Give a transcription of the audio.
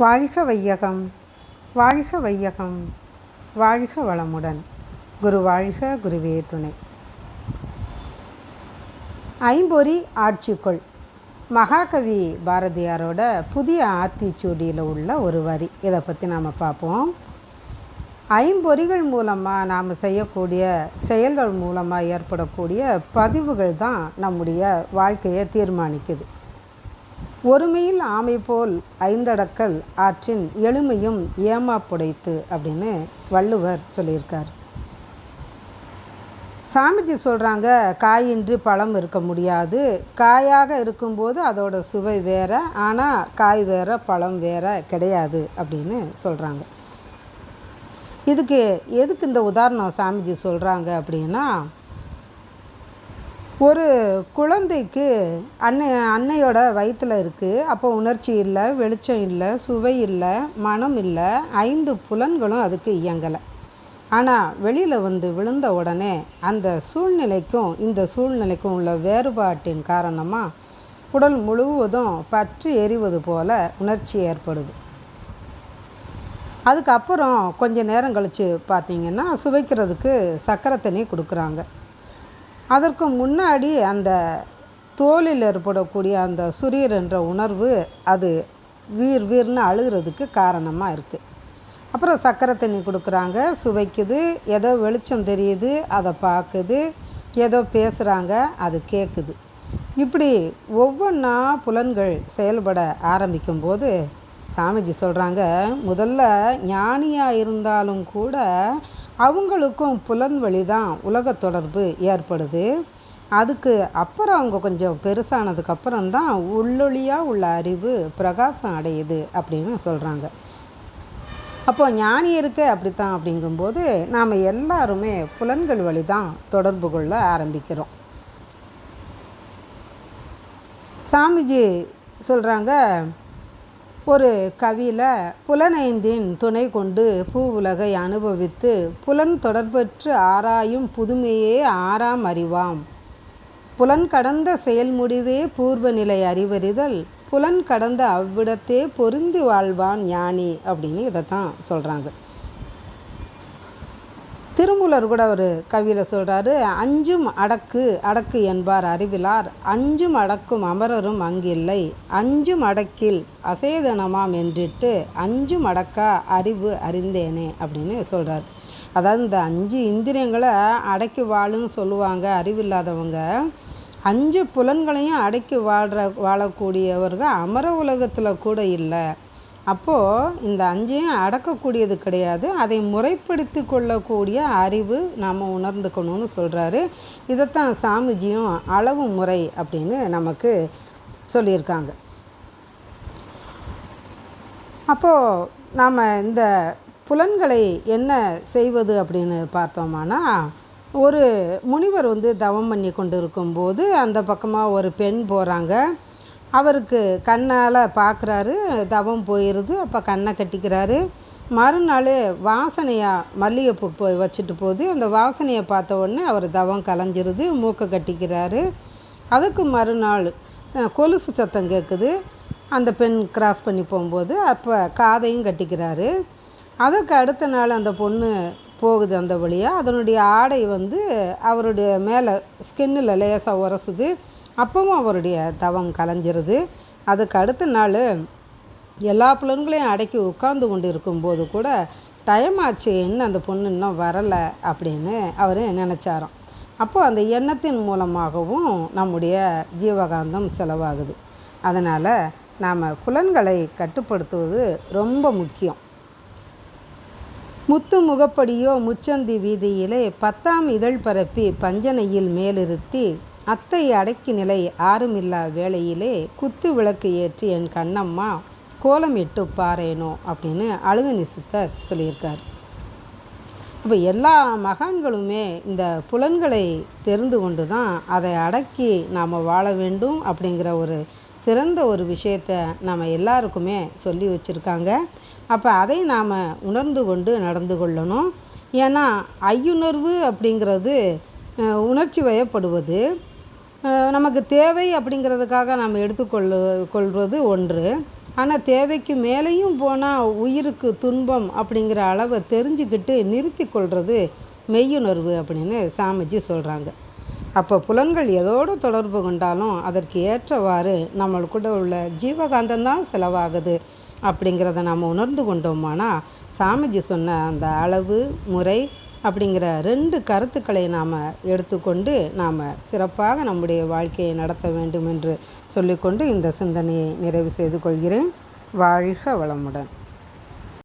வாழ்க வையகம் வாழ்க வையகம் வாழ்க வளமுடன். குரு வாழ்க குருவே துணை. ஐம்பொறி ஆட்சிக்குள். மகாகவி பாரதியாரோட புதிய ஆத்திச்சூடியில் உள்ள ஒரு வரி. இதை பற்றி நாம் பார்ப்போம் ஐம்பொறிகள் மூலமாக நாம் செய்யக்கூடிய செயல்கள் மூலமாக ஏற்படக்கூடிய பதிவுகள் தான் நம்முடைய வாழ்க்கையை தீர்மானிக்குது. ஒருமையில் ஆமை போல் ஐந்தடக்கல் ஆற்றின் எளிமையும் ஏமாப்புடைத்து அப்படின்னு வள்ளுவர் சொல்லியிருக்கார். சாமிஜி சொல்கிறாங்க காயின்றி பழம் இருக்க முடியாது. காயாக இருக்கும்போது அதோட சுவை வேற ஆனால் காய் வேற பழம் வேற கிடையாது அப்படின்னு சொல்கிறாங்க இதுக்கு எதுக்கு இந்த உதாரணம் சாமிஜி சொல்கிறாங்க அப்படின்னா ஒரு குழந்தைக்கு அன்னை அன்னையோட வயிற்றில் இருக்குது அப்போ உணர்ச்சி இல்லை வெளிச்சம் இல்லை சுவை இல்லை மனம் இல்லை. ஐந்து புலன்களும் அதுக்கு இயங்கலை. ஆனால் வெளியில் வந்து விழுந்த உடனே அந்த சூழ்நிலைக்கும் இந்த சூழ்நிலைக்கும் உள்ள வேறுபாட்டின் காரணமாக உடல் முழுவதும் பற்றி எரிவது போல உணர்ச்சி ஏற்படுது. அதுக்கப்புறம் கொஞ்சம் நேரம் கழித்து பார்த்திங்கன்னா சுவைக்கிறதுக்கு சக்கரை தண்ணி கொடுக்குறாங்க. அதற்கு முன்னாடி அந்த தோலில் ஏற்படக்கூடிய அந்த சுரீர் என்ற உணர்வு அது வீர் வீர்னு அழுகிறதுக்கு காரணமாக இருக்குது அப்புறம் சக்கரை தண்ணி கொடுக்குறாங்க சுவைக்குது ஏதோ வெளிச்சம் தெரியுது அதை பார்க்குது ஏதோ பேசுகிறாங்க அது கேட்குது இப்படி ஒவ்வொன்றா புலன்கள் செயல்பட ஆரம்பிக்கும்போது சாமிஜி சொல்கிறாங்க முதல்ல ஞானியாக இருந்தாலும் கூட அவங்களுக்கும் புலன்வழி தான் உலக தொடர்பு ஏற்படுது. அதுக்கு அப்புறம் அவங்க கொஞ்சம் பெருசானதுக்கப்புறம் தான் உள்ளொளியாக உள்ள அறிவு பிரகாசம் அடையுது அப்படின்னு சொல்கிறாங்க அப்போ ஞானி இருக்க அப்படித்தான் அப்படிங்கும்போது நாம் எல்லாருமே புலன்கள் வழி தான் தொடர்பு கொள்ள ஆரம்பிக்கிறோம். சாமிஜி சொல்கிறாங்க ஒரு கவியில் புலனைந்தின் துணை கொண்டு பூ உலகை அனுபவித்து புலன் தொடர்பற்று ஆராயும் புதுமையே ஆறாம் அறிவாம். புலன் கடந்த செயல்முடிவே பூர்வ நிலை அறிவறிதல் புலன் கடந்த அவ்விடத்தே பொருந்தி வாழ்வான் ஞானி அப்படின்னு இதை தான் சொல்கிறாங்க திருமூலர் கூட ஒரு கவியில் சொல்கிறாரு அஞ்சும் அடக்கு அடக்கு என்பார் அறிவிலார். அஞ்சும் அடக்கும் அமரரும் அங்கில்லை. அஞ்சும் அடக்கில் அசேதனமாம் என்றிட்டு அஞ்சும் அடக்கா அறிவு அறிந்தேனே அப்படின்னு சொல்கிறார் அதாவது இந்த அஞ்சு இந்திரியங்களை அடக்கி வாழுன்னு சொல்லுவாங்க அறிவில்லாதவங்க. அஞ்சு புலன்களையும் அடக்கி வாழ்கிற வாழக்கூடியவர்கள் அமர உலகத்தில் கூட இல்லை. அப்போது இந்த அஞ்சையும் அடக்கக்கூடியது கிடையாது. அதை முறைப்படுத்தி கொள்ளக்கூடிய அறிவு நாம் உணர்ந்துக்கணும்னு சொல்கிறாரு இதைத்தான் சாமிஜியும் அளவு முறை அப்படின்னு நமக்கு சொல்லியிருக்காங்க. அப்போது நாம் இந்த புலன்களை என்ன செய்வது அப்படின்னு பார்த்தோமானா ஒரு முனிவர் வந்து தவம் பண்ணி கொண்டு இருக்கும்போது அந்த பக்கமாக ஒரு பெண் போகிறாங்க அவருக்கு கண்ணால் பார்க்குறாரு தவம் போயிடுது அப்போ கண்ணை கட்டிக்கிறாரு. மறுநாள் வாசனையாக மல்லிகைப்பூ போய் வச்சுட்டு போகுது. அந்த வாசனையை பார்த்த உடனே அவர் தவம் கலைஞ்சிருது மூக்கை கட்டிக்கிறாரு. அதுக்கு மறுநாள் கொலுசு சத்தம் கேட்குது அந்த பெண் கிராஸ் பண்ணி போகும்போது அப்போ காதையும் கட்டிக்கிறாரு. அதுக்கு அடுத்த நாள் அந்த பொண்ணு போகுது அந்த வழியாக அதனுடைய ஆடை வந்து அவருடைய மேலே ஸ்கின்னில் லேசாக உரசுது. அப்பவும் அவருடைய தவம் கலைஞ்சிருது. அதுக்கு அடுத்த நாள் எல்லா புலன்களையும் அடக்கி உட்கார்ந்து கொண்டு இருக்கும்போது கூட டைம் ஆச்சு என்ன அந்த பொண்ணு இன்னும் வரலை அப்படின்னு அவர் நினச்சாராம். அப்போது அந்த எண்ணத்தின் மூலமாகவும் நம்முடைய ஜீவகாந்தம் செலவாகுது. அதனால் நாம் புலன்களை கட்டுப்படுத்துவது ரொம்ப முக்கியம். முத்து முகப்படியோ முச்சந்தி வீதியிலே பத்தாம் இதழ் பரப்பி பஞ்சனையில் மேலிருத்தி அத்தை அடக்கி நிலை ஆறுமில்லா வேளையிலே குத்து விளக்கு ஏற்றி என் கண்ணம்மா கோலம் இட்டு பாரேனோ அப்படின்னு அழுகனி சித்தர் சொல்லியிருக்கார். இப்போ எல்லா மகான்களுமே இந்த புலன்களை தெரிந்து கொண்டு தான் அதை அடக்கி நாம் வாழ வேண்டும் அப்படிங்கிற ஒரு சிறந்த ஒரு விஷயத்தை நம்ம எல்லாருக்குமே சொல்லி வச்சுருக்காங்க. அப்போ அதை நாம் உணர்ந்து கொண்டு நடந்து கொள்ளணும். ஏன்னா ஐயுணர்வு அப்படிங்கிறது உணர்ச்சி வயப்படுவது நமக்கு தேவை அப்படிங்கிறதுக்காக நாம் எடுத்துக்கொள்ள கொள்வது ஒன்று. ஆனால் தேவைக்கு மேலேயும் போனால் உயிருக்கு துன்பம் அப்படிங்கிற அளவை தெரிஞ்சுக்கிட்டு நிறுத்தி கொள்வது மெய்யுணர்வு அப்படின்னு சாமிஜி சொல்கிறாங்க அப்போ புலன்கள் எதோடு தொடர்பு கொண்டாலும் அதற்கு ஏற்றவாறு நம்மளுக்குள்ள உள்ள ஜீவகாந்தம் தான் செலவாகுது அப்படிங்கிறத நம்ம உணர்ந்து கொண்டோமானா சாமிஜி சொன்ன அந்த அளவு முறை அப்படிங்கிற ரெண்டு கருத்துக்களை நாம் எடுத்துக்கொண்டு நாம் சிறப்பாக நம்முடைய வாழ்க்கையை நடத்த வேண்டும் என்று சொல்லிக்கொண்டு இந்த சிந்தனையை நிறைவு செய்து கொள்கிறேன். வாழ்க வளமுடன்.